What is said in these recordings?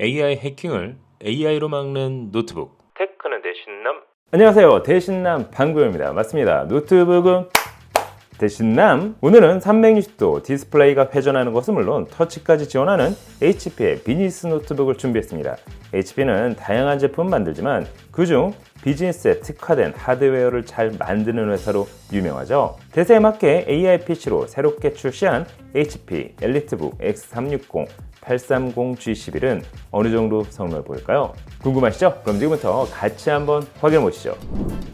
AI 해킹을 AI로 막는 노트북. 테크는 대신남. 안녕하세요. 대신남 방구입니다. 맞습니다. 노트북은 대신남. 오늘은 360도 디스플레이가 회전하는 것은 물론 터치까지 지원하는 HP의 비즈니스 노트북을 준비했습니다. HP는 다양한 제품 만들지만 그중 비즈니스에 특화된 하드웨어를 잘 만드는 회사로 유명하죠. 대세에 맞게 AI PC로 새롭게 출시한 HP 엘리트북 X360 830G11은 어느 정도 성능을 보일까요? 궁금하시죠? 그럼 지금부터 같이 한번 확인해 보시죠.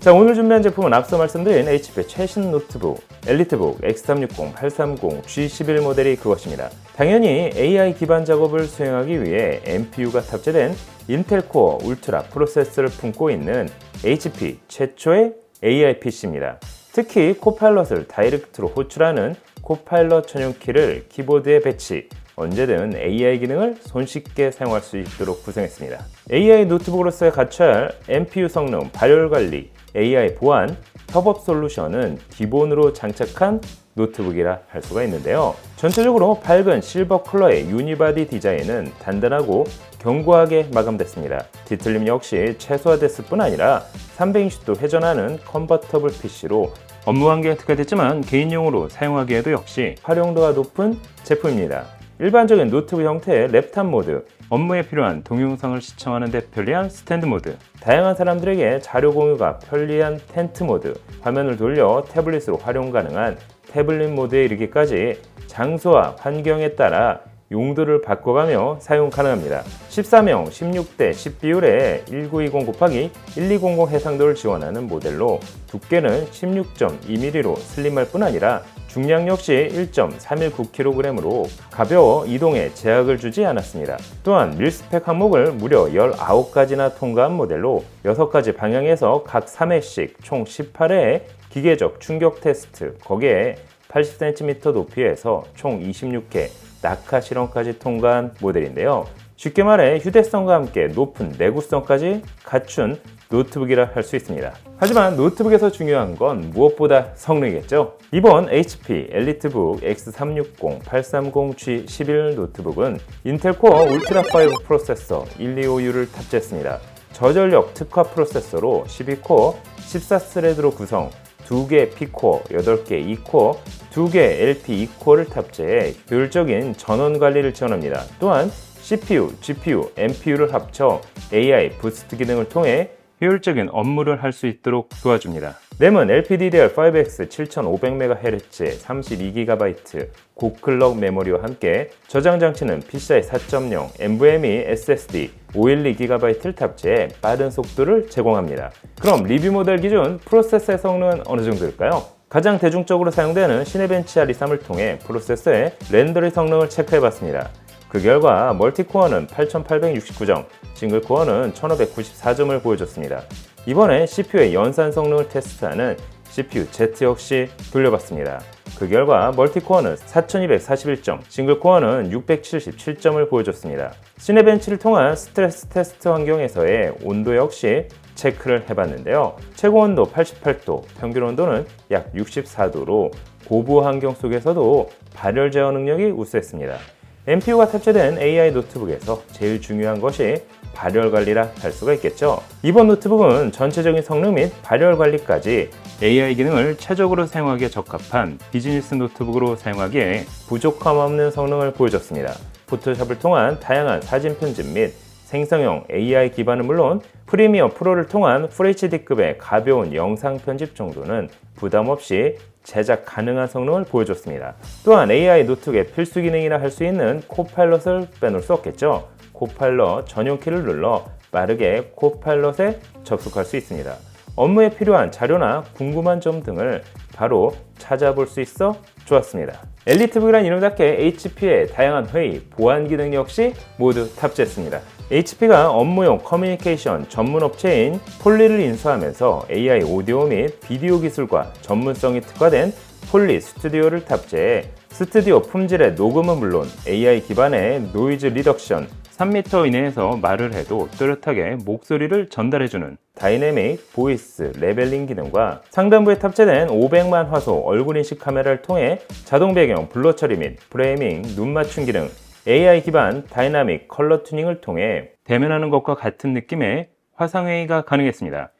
자, 오늘 준비한 제품은 앞서 말씀드린 HP 최신 노트북 엘리트북 X360 830G11 모델이 그것입니다. 당연히 AI 기반 작업을 수행하기 위해 NPU가 탑재된 인텔 코어 울트라 프로세서를 품고 있는 HP 최초의 AI PC입니다. 특히 코파일럿을 다이렉트로 호출하는 코파일럿 전용 키를 키보드에 배치, 언제든 AI 기능을 손쉽게 사용할 수 있도록 구성했습니다. AI 노트북으로서의 갖춰야 할 NPU 성능, 발열 관리, AI 보안, 협업 솔루션은 기본으로 장착한 노트북이라 할 수가 있는데요. 전체적으로 밝은 실버 컬러의 유니바디 디자인은 단단하고 견고하게 마감됐습니다. 뒤틀림 역시 최소화됐을 뿐 아니라 360도 회전하는 컨버터블 PC로 업무 환경에 특화됐지만 개인용으로 사용하기에도 역시 활용도가 높은 제품입니다. 일반적인 노트북 형태의 랩탑 모드, 업무에 필요한 동영상을 시청하는 데 편리한 스탠드 모드, 다양한 사람들에게 자료 공유가 편리한 텐트 모드, 화면을 돌려 태블릿으로 활용 가능한 태블릿 모드에 이르기까지 장소와 환경에 따라 용도를 바꿔가며 사용 가능합니다. 13형 16대 10 비율의 1920 곱하기 1200 해상도를 지원하는 모델로 두께는 16.2mm로 슬림할 뿐 아니라 중량 역시 1.319kg으로 가벼워 이동에 제약을 주지 않았습니다. 또한 밀스펙 항목을 무려 19가지나 통과한 모델로 6가지 방향에서 각 3회씩 총 18회의 기계적 충격 테스트, 거기에 80cm 높이에서 총 26회 낙하 실험까지 통과한 모델인데요. 쉽게 말해 휴대성과 함께 높은 내구성까지 갖춘 노트북이라 할 수 있습니다. 하지만 노트북에서 중요한 건 무엇보다 성능이겠죠. 이번 HP 엘리트북 X360 830G11 노트북은 인텔 코어 울트라 5 프로세서 125U를 탑재했습니다. 저전력 특화 프로세서로 12코어 14스레드로 구성, 2개 P코어, 8개 E코어, 2개 LP E코어를 탑재해 효율적인 전원 관리를 지원합니다. 또한 CPU, GPU, NPU를 합쳐 AI 부스트 기능을 통해 효율적인 업무를 할 수 있도록 도와줍니다. 램은 LPDDR5X 7500MHz 32GB 고클럭 메모리와 함께 저장 장치는 PCI 4.0 NVMe SSD 512GB를 탑재해 빠른 속도를 제공합니다. 그럼 리뷰 모델 기준 프로세서의 성능은 어느 정도일까요? 가장 대중적으로 사용되는 시네벤치 R23을 통해 프로세서의 렌더리 성능을 체크해봤습니다. 그 결과 멀티코어는 8869점, 싱글코어는 1594점을 보여줬습니다. 이번에 CPU의 연산 성능을 테스트하는 CPU Z 역시 돌려봤습니다. 그 결과 멀티코어는 4241점, 싱글코어는 677점을 보여줬습니다. 시네벤치를 통한 스트레스 테스트 환경에서의 온도 역시 체크를 해봤는데요. 최고 온도 88도, 평균 온도는 약 64도로 고부 환경 속에서도 발열 제어 능력이 우수했습니다. NPU가 탑재된 AI 노트북에서 제일 중요한 것이 발열 관리라 할 수가 있겠죠. 이번 노트북은 전체적인 성능 및 발열 관리까지 AI 기능을 최적으로 사용하기에 적합한 비즈니스 노트북으로 사용하기에 부족함 없는 성능을 보여줬습니다. 포토샵을 통한 다양한 사진 편집 및 생성형 AI 기반은 물론 프리미어 프로를 통한 FHD급의 가벼운 영상 편집 정도는 부담 없이 제작 가능한 성능을 보여줬습니다. 또한 AI 노트북의 필수 기능이라 할 수 있는 코파일럿을 빼놓을 수 없겠죠. 코파일럿 전용 키를 눌러 빠르게 코파일럿에 접속할 수 있습니다. 업무에 필요한 자료나 궁금한 점 등을 바로 찾아볼 수 있어 좋았습니다. 엘리트북이란 이름답게 HP의 다양한 회의, 보안 기능 역시 모두 탑재했습니다. HP가 업무용 커뮤니케이션 전문 업체인 폴리를 인수하면서 AI 오디오 및 비디오 기술과 전문성이 특화된 폴리 스튜디오를 탑재해 스튜디오 품질의 녹음은 물론 AI 기반의 노이즈 리덕션, 3m 이내에서 말을 해도 뚜렷하게 목소리를 전달해주는 다이내믹 보이스 레벨링 기능과 상단부에 탑재된 500만 화소 얼굴 인식 카메라를 통해 자동 배경, 블러 처리 및 프레이밍, 눈 맞춤 기능, AI 기반 다이나믹 컬러 튜닝을 통해 대면하는 것과 같은 느낌의 화상회의가 가능했습니다.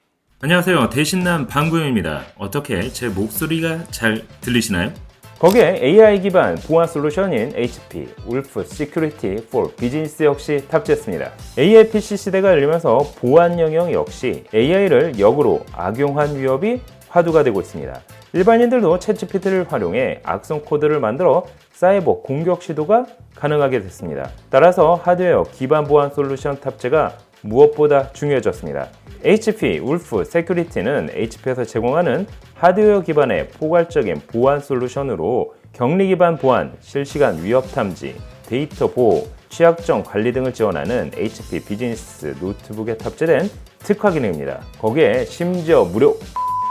안녕하세요. 대신남 방구영입니다. 어떻게 제 목소리가 잘 들리시나요? 거기에 AI 기반 보안 솔루션인 HP 울프 시큐리티 for 비즈니스 역시 탑재했습니다. AI PC 시대가 열리면서 보안 영역 역시 AI를 역으로 악용한 위협이 화두가 되고 있습니다. 일반인들도 챗GPT를 활용해 악성 코드를 만들어 사이버 공격 시도가 가능하게 됐습니다. 따라서 하드웨어 기반 보안 솔루션 탑재가 무엇보다 중요해졌습니다. HP 울프 세큐리티는 HP에서 제공하는 하드웨어 기반의 포괄적인 보안 솔루션으로 격리 기반 보안, 실시간 위협 탐지, 데이터 보호, 취약점 관리 등을 지원하는 HP 비즈니스 노트북에 탑재된 특화 기능입니다. 거기에 심지어 무료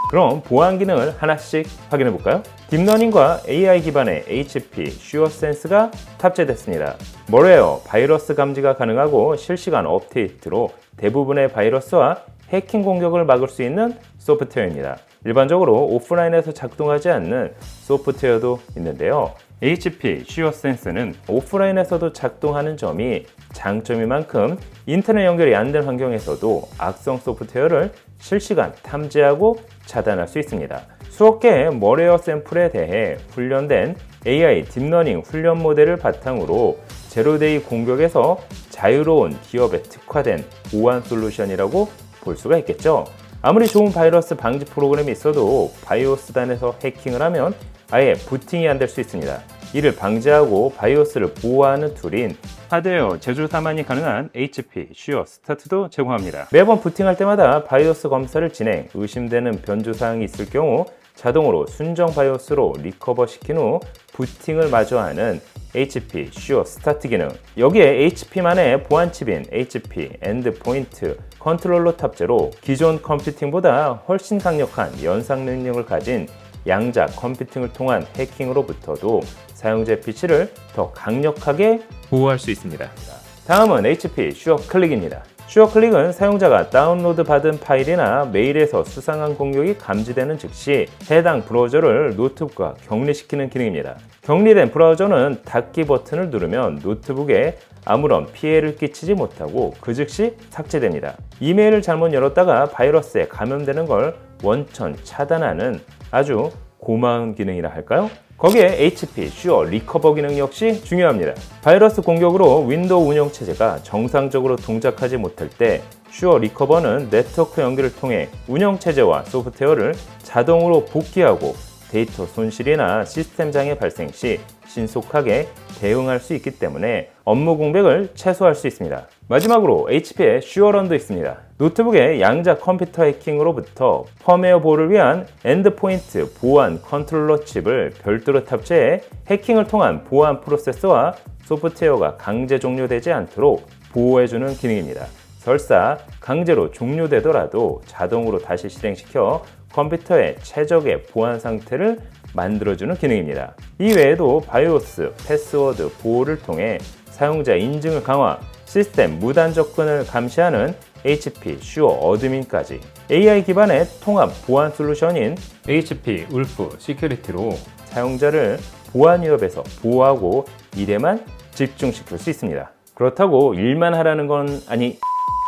그럼 보안 기능을 하나씩 확인해 볼까요? 딥러닝과 AI 기반의 HP 슈어센스가 탑재됐습니다. 머레어 바이러스 감지가 가능하고 실시간 업데이트로 대부분의 바이러스와 해킹 공격을 막을 수 있는 소프트웨어입니다. 일반적으로 오프라인에서 작동하지 않는 소프트웨어도 있는데요. HP 슈어센스는 오프라인에서도 작동하는 점이 장점인 만큼 인터넷 연결이 안 된 환경에서도 악성 소프트웨어를 실시간 탐지하고 차단할 수 있습니다. 수억 개의 머레어 샘플에 대해 훈련된 AI 딥러닝 훈련 모델을 바탕으로 제로데이 공격에서 자유로운 기업에 특화된 보안 솔루션이라고 볼 수가 있겠죠. 아무리 좋은 바이러스 방지 프로그램이 있어도 바이오스단에서 해킹을 하면 아예 부팅이 안 될 수 있습니다. 이를 방지하고 바이오스를 보호하는 툴인 하드웨어 제조사만이 가능한 HP 슈어 스타트도 제공합니다. 매번 부팅할 때마다 바이오스 검사를 진행, 의심되는 변조 사항이 있을 경우 자동으로 순정 바이오스로 리커버 시킨 후 부팅을 마저하는 HP 슈어 스타트 기능. 여기에 HP만의 보안 칩인 HP 엔드포인트 컨트롤러 탑재로 기존 컴퓨팅보다 훨씬 강력한 연상 능력을 가진 양자 컴퓨팅을 통한 해킹으로부터도 사용자의 PC를 더 강력하게 보호할 수 있습니다. 다음은 HP 슈어 클릭입니다. 슈어 클릭은 사용자가 다운로드 받은 파일이나 메일에서 수상한 공격이 감지되는 즉시 해당 브라우저를 노트북과 격리시키는 기능입니다. 격리된 브라우저는 닫기 버튼을 누르면 노트북에 아무런 피해를 끼치지 못하고 그 즉시 삭제됩니다. 이메일을 잘못 열었다가 바이러스에 감염되는 걸 원천 차단하는 아주 고마운 기능이라 할까요? 거기에 HP 슈어 리커버 기능 역시 중요합니다. 바이러스 공격으로 윈도우 운영 체제가 정상적으로 동작하지 못할 때 슈어 리커버는 네트워크 연결을 통해 운영 체제와 소프트웨어를 자동으로 복귀하고 데이터 손실이나 시스템 장애 발생 시 신속하게 대응할 수 있기 때문에 업무 공백을 최소화할 수 있습니다. 마지막으로 HP의 슈어런도 있습니다. 노트북의 양자 컴퓨터 해킹으로부터 펌웨어 보호를 위한 엔드포인트 보안 컨트롤러 칩을 별도로 탑재해 해킹을 통한 보안 프로세서와 소프트웨어가 강제 종료되지 않도록 보호해주는 기능입니다. 설사 강제로 종료되더라도 자동으로 다시 실행시켜 컴퓨터의 최적의 보안 상태를 만들어주는 기능입니다. 이 외에도 바이오스, 패스워드 보호를 통해 사용자 인증을 강화, 시스템 무단 접근을 감시하는 HP 슈어 어드민까지 AI 기반의 통합 보안 솔루션인 HP 울프 시큐리티로 사용자를 보안 위협에서 보호하고 일에만 집중시킬 수 있습니다. 그렇다고 일만 하라는 건 아니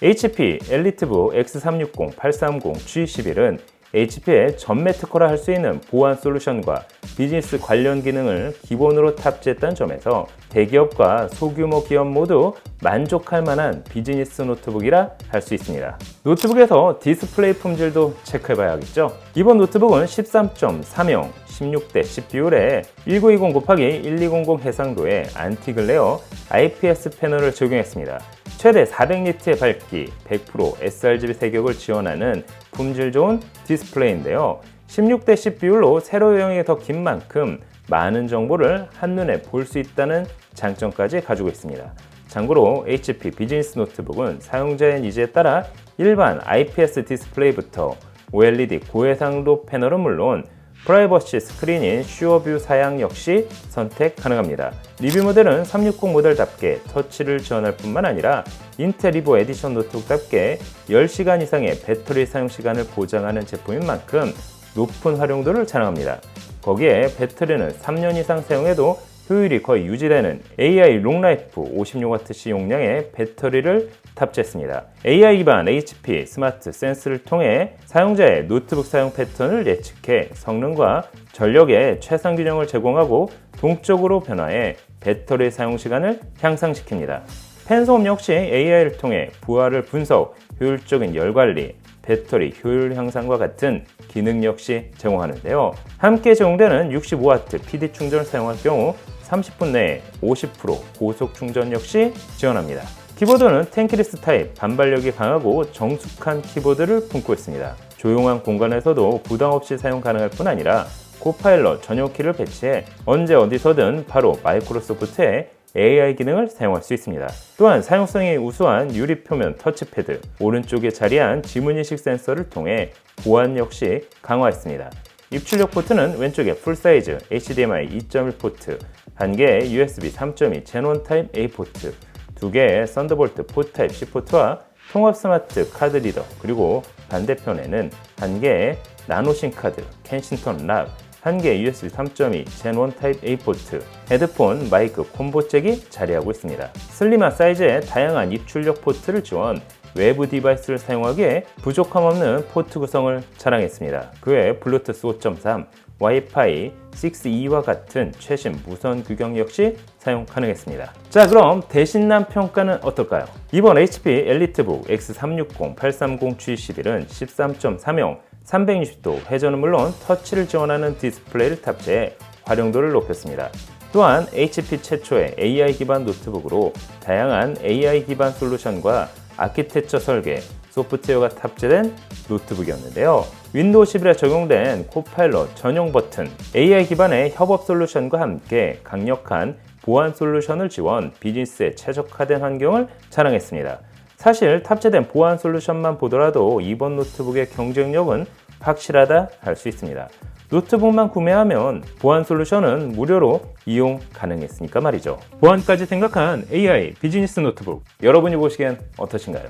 HP 엘리트북 X360, 830, G11은 HP의 전매 특허라 할 수 있는 보안 솔루션과 비즈니스 관련 기능을 기본으로 탑재했다는 점에서 대기업과 소규모 기업 모두 만족할 만한 비즈니스 노트북이라 할 수 있습니다. 노트북에서 디스플레이 품질도 체크해 봐야겠죠. 이번 노트북은 13.3형 16대 CPU에 1920 곱하기 1200 해상도의 안티글레어 IPS 패널을 적용했습니다. 최대 400니트의 밝기, 100% sRGB 색역을 지원하는 품질 좋은 디스플레이인데요. 16대 CPU로 세로 유형이 더 긴 만큼 많은 정보를 한눈에 볼 수 있다는 장점까지 가지고 있습니다. 참고로 HP 비즈니스 노트북은 사용자의 니즈에 따라 일반 IPS 디스플레이부터 OLED 고해상도 패널은 물론 프라이버시 스크린인 슈어뷰 사양 역시 선택 가능합니다. 리뷰 모델은 360 모델답게 터치를 지원할 뿐만 아니라 인텔 리보 에디션 노트북답게 10시간 이상의 배터리 사용 시간을 보장하는 제품인 만큼 높은 활용도를 자랑합니다. 거기에 배터리는 3년 이상 사용해도 효율이 거의 유지되는 AI 롱라이프 56Wc 용량의 배터리를 탑재했습니다. AI 기반 HP 스마트 센스를 통해 사용자의 노트북 사용 패턴을 예측해 성능과 전력의 최상 균형을 제공하고 동적으로 변화해 배터리 사용 시간을 향상시킵니다. 펜소음 역시 AI를 통해 부하를 분석, 효율적인 열 관리, 배터리 효율 향상과 같은 기능 역시 제공하는데요. 함께 제공되는 65W PD 충전을 사용할 경우 30분 내에 50% 고속 충전 역시 지원합니다. 키보드는 탱키리스 타입 반발력이 강하고 정숙한 키보드를 품고 있습니다. 조용한 공간에서도 부담 없이 사용 가능할 뿐 아니라 코파일럿 전용 키를 배치해 언제 어디서든 바로 마이크로소프트의 AI 기능을 사용할 수 있습니다. 또한 사용성이 우수한 유리 표면 터치패드, 오른쪽에 자리한 지문인식 센서를 통해 보안 역시 강화했습니다. 입출력 포트는 왼쪽에 풀사이즈 HDMI 2.1 포트, 한 개의 USB 3.2 제논 타입 A 포트, 두 개의 썬더볼트 포트 타입 C 포트와 통합 스마트 카드 리더, 그리고 반대편에는 한 개의 나노신 카드, 켄싱턴 락, 한 개의 USB 3.2 젠1 타입 A 포트, 헤드폰, 마이크 콤보 잭이 자리하고 있습니다. 슬림한 사이즈의 다양한 입출력 포트를 지원, 외부 디바이스를 사용하기에 부족함 없는 포트 구성을 자랑했습니다. 그외 블루투스 5.3, 와이파이 6E와 같은 최신 무선 규격 역시 사용 가능했습니다. 자, 그럼 대신남 평가는 어떨까요? 이번 HP 엘리트북 X360 830 G11은 13.3형 360도 회전은 물론 터치를 지원하는 디스플레이를 탑재해 활용도를 높였습니다. 또한 HP 최초의 AI 기반 노트북으로 다양한 AI 기반 솔루션과 아키텍처 설계, 소프트웨어가 탑재된 노트북이었는데요. 윈도우 11에 적용된 코파일럿 전용 버튼, AI 기반의 협업 솔루션과 함께 강력한 보안 솔루션을 지원, 비즈니스에 최적화된 환경을 자랑했습니다. 사실 탑재된 보안 솔루션만 보더라도 이번 노트북의 경쟁력은 확실하다 할 수 있습니다. 노트북만 구매하면 보안 솔루션은 무료로 이용 가능했으니까 말이죠. 보안까지 생각한 AI 비즈니스 노트북 여러분이 보시기엔 어떠신가요?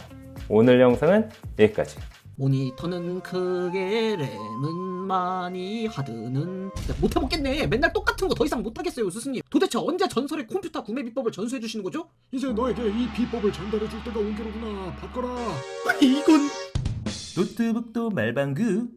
오늘 영상은 여기까지. 모니터는 크게 램은 많이 하드는 진짜 못해먹겠네 맨날 똑같은 거 더 이상 못하겠어요 스승님 도대체 언제 전설의 컴퓨터 구매 비법을 전수해 주시는 거죠? 이제 너에게 이 비법을 전달해 줄 때가 온 게로구나. 바꿔라. 아니 이건 노트북도 말방구